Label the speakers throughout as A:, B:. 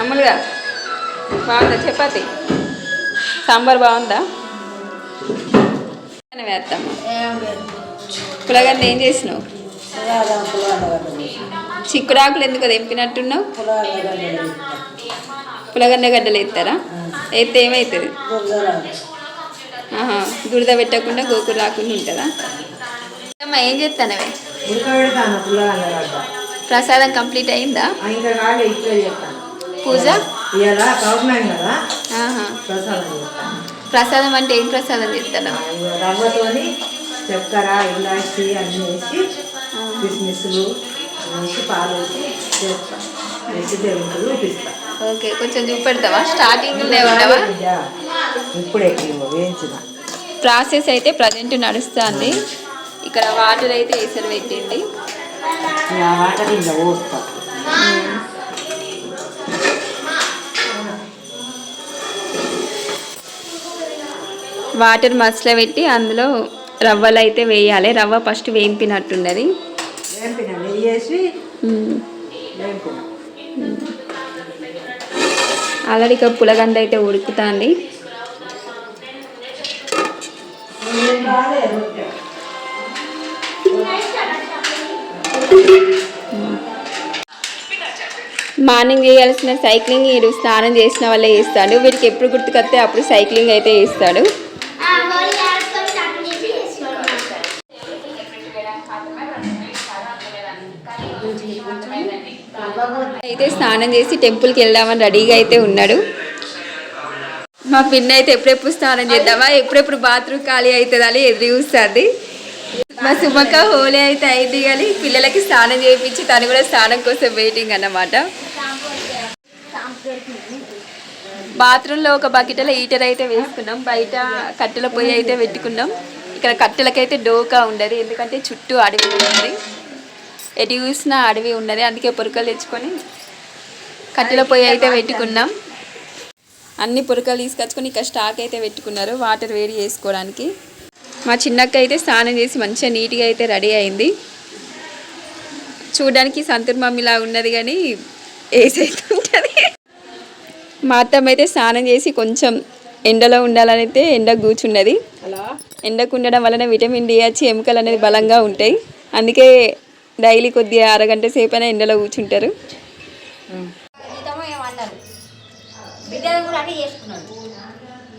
A: అమ్ములుగా. బాగుందా చపాతి? సాంబార్ బాగుందా? వేస్తాము పులగంద ఏం చేసినావు?
B: చిక్కుడు ఆకులు
A: చిక్కుడాకులు ఎందుకు తెంపినట్టున్నావు? పులగండ గడ్డలు వేస్తారా ఎత్తే ఏమవుతుంది ఆహా దురద పెట్టకుండా గోకులు రాకుండా ఉంటుందా? అమ్మా ఏం చేస్తానవే? ప్రసాదం కంప్లీట్ అయిందా?
B: చెప్తాను
A: పూజ?
B: ప్రసాదం చెప్తాను
A: అంటే ఏం ప్రసాదం చేస్తాను
B: రవ్వతోని చక్కెర ఇలాచి అన్నీ వేసి కిస్మిస్లు వేసి పాలు వేసి చేస్తా. వేసి దేవునికి
A: ఓకే కొంచెం చూపెడతావా? స్టార్టింగ్ ఉండవా
B: ఇప్పుడే వేయించిన.
A: ప్రాసెస్ అయితే ప్రజెంట్ నడుస్తుంది. ఇక్కడ వాటర్ అయితే వేసరి పెట్టింది?
B: వాటర్ పోస్తా.
A: వాటర్ మసల పెట్టి అందులో రవ్వలు అయితే వేయాలి. రవ్వ ఫస్ట్ వేయింపినట్టున్నది ఆల్రెడీ ఇక పులగంద అయితే ఉడుకుతుంది. మార్నింగ్ చేయాల్సిన సైక్లింగ్ వీడు స్నానం చేసిన వాళ్ళే చేస్తాడు. వీడికి ఎప్పుడు గుర్తుకొస్తే అప్పుడు సైక్లింగ్ అయితే చేస్తాడు. అయితే స్నానం చేసి టెంపుల్కి వెళ్దామని రెడీగా అయితే ఉన్నాడు. మా పిన్న అయితే ఎప్పుడెప్పుడు స్నానం చేద్దామా? ఎప్పుడెప్పుడు బాత్రూమ్ ఖాళీ అవుతుంది అని ఎదురు చూస్తుంది. మా సుమక్క హోలీ అయితే అయింది కానీ పిల్లలకి స్నానం చేయించి తను కూడా స్నానం కోసం వెయిటింగ్ అన్నమాట. బాత్రూంలో ఒక బకెట్లో హీటర్ అయితే వేసుకున్నాం. బయట కట్టెల పొయ్యి అయితే పెట్టుకున్నాం. ఇక్కడ కట్టెలకైతే డోకా ఉండదు ఎందుకంటే చుట్టూ అడవి ఉంది ఎటు చూసినా అడవి ఉన్నది. అందుకే పొరకలు తెచ్చుకొని కట్టెల పొయ్యి అయితే పెట్టుకున్నాం. అన్ని పొరకలు తీసుకొచ్చుకొని ఇక్కడ స్టాక్ అయితే పెట్టుకున్నారు. వాటర్ వేడి చేసుకోవడానికి. మా చిన్నక్క అయితే స్నానం చేసి మంచిగా నీట్గా అయితే రెడీ అయింది. చూడడానికి సంతూర్ మమ్మీలా ఉన్నది కానీ ఉంటుంది. మా అత్తమ్మ అయితే స్నానం చేసి కొంచెం ఎండలో ఉండాలని అయితే ఎండ కూర్చున్నది. ఎండకు ఉండడం వలన విటమిన్ డి వచ్చి ఎముకలు అనేది బలంగా ఉంటాయి. అందుకే డైలీ కొద్దిగా అరగంట సేపు అయినా ఎండలో కూర్చుంటారు.
C: బిడ్డలు కూడా చేసుకున్నాడు.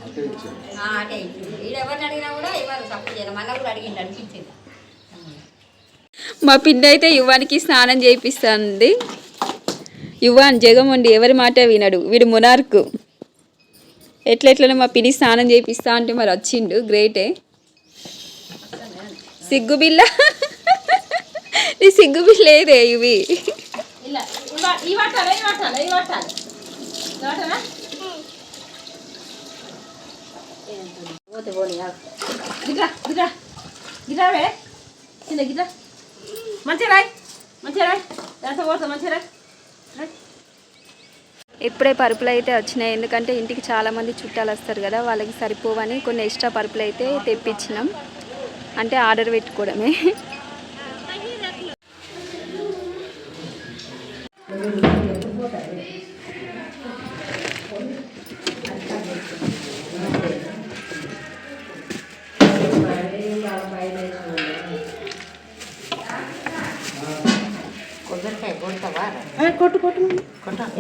C: అటే ఇచ్చిండు. ఈడ ఎవరిని అడిగినా కూడా ఎవరు తప్పు చేయాలి మళ్ళీ కూడా అడిగిండు అనిపించింది.
A: మా పిన్న అయితే యువానికి స్నానం చేయిపిస్తుంది. యువాన్ జగమండి ఎవరి మాట వినడు. వీడు మునార్కు. ఎట్లెట్లనో మా పిన్ని స్నానం చేయిపిస్తా అంటే మరి వచ్చిండు. గ్రేటే సిగ్గు బిల్ల. నీ సిగ్గు బిల్ల ఏదే ఇవి?
C: ఇలా ఈ పట్టాలా ఈ పట్టాలా ఈ పట్టాలి పట్టాలా పోతే పోనీ గిట్రా గిట్రా చిన్న గిట్రా మంచిగా రాయ్ మంచిగా రాయ్ పోతా మంచిగా రాయ్
A: ఇప్పుడే పరుపులు అయితే వచ్చినాయి. ఎందుకంటే ఇంటికి చాలా మంది చుట్టాలు వస్తారు కదా వాళ్ళకి సరిపోవని కొన్ని ఎక్స్ట్రా పరుపులు అయితే తెప్పించినాం. అంటే ఆర్డర్ పెట్టుకోవడమే.
B: కొట్టు కొట్టు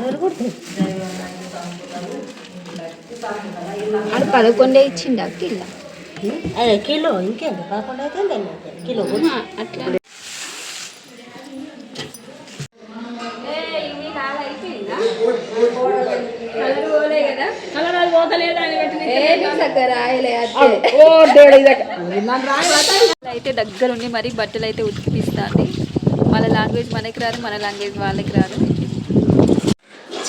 B: ఎవరు కొట్టు
A: అది పదకొండే ఇచ్చిండు కిలో.
B: అదే కిలో కాకుండా అయితే. కిలో.
A: అట్లా. అయితే దగ్గరుండి మరి బట్టలు అయితే ఉతికిపిస్తుంది. వాళ్ళ లాంగ్వేజ్ మనకి రాదు మన లాంగ్వేజ్ వాళ్ళకి రాదు.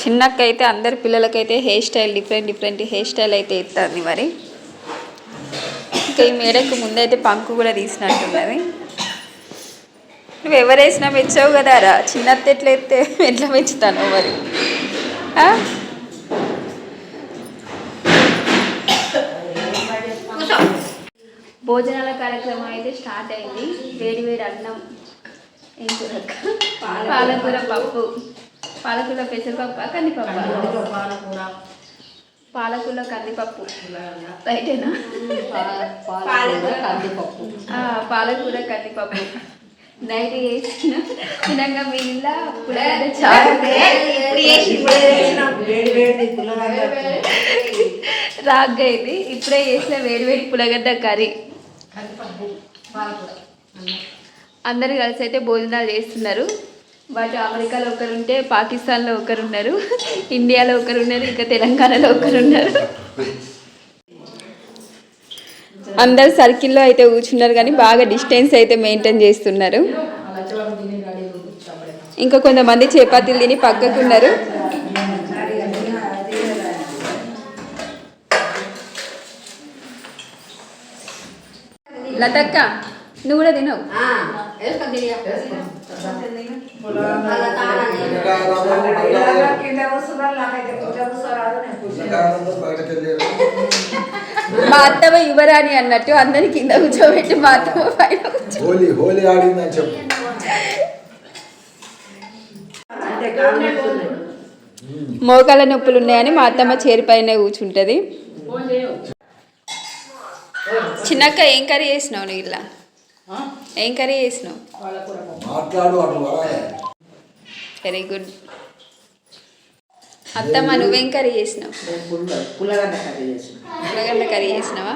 A: చిన్నకైతే అందరి పిల్లలకైతే hair style different different hair style అయితే ఇస్తుంది మరి. ఇంకా ఈ మేడకు ముందైతే పంకు కూడా తీసినట్టున్నది. నువ్వు ఎవరు వేసినా మెచ్చావు కదా రా. చిన్నత్త ఎట్లా ఎత్తే ఎట్లా మెచ్చుతాను మరి. భోజనాల కార్యక్రమం అయితే స్టార్ట్ అయింది. వేడి వేడి అన్నం ఏం కూర పాలకూర పప్పు. పాలకూర పెసరపప్పు కందిపప్పు
B: పాలకూర
A: పాలకూర కందిపప్పు రైటేనా
B: పాలకూర కందిపప్పు
A: ఆ, పాలకూర కందిపప్పు నైట్ వేసిన తినంగా మిగిలిన పులిహోర చారు రాగ్గా ఇది ఇప్పుడే చేసిన వేడివేడి పులగడ్డ కర్రీ అందరు కలిసి అయితే భోజనాలు చేస్తున్నారు బట్ అమెరికాలో ఒకరు ఉంటే పాకిస్తాన్లో ఒకరు ఉన్నారు ఇండియాలో ఒకరు ఉన్నారు ఇంకా తెలంగాణలో ఒకరు ఉన్నారు అందరు సర్కిల్లో అయితే కూర్చున్నారు కానీ బాగా డిస్టెన్స్ అయితే మెయింటైన్ చేస్తున్నారు. ఇంకా కొంతమంది చపాతీలు తిని పక్కకున్నారు. లతక్క నువ్వు కూడా తినవు? మా అత్తమ్మ యువరాణి అన్నట్టు అందరి కింద కూర్చోబెట్టి మా అత్తమ్మ పైన
D: హోలీ హోలీ ఆడిందని చెప్పు.
A: మోకాల నొప్పులు ఉన్నాయని మా అత్తమ్మ చేరి పైన కూర్చుంటుంది. చిన్నక్క ఏం కర్రీ చేసినావు నువ్వు ఇలా ఏం కర్రీ చేసినావు? వెరీ గుడ్ అత్తమ్మ నువ్వేం కర్రీ చేసినావు?
E: పుల్లగడ్డ కర్రీ చేసిన.
A: ఉల్లగడ్డ కర్రీ చేసినావా?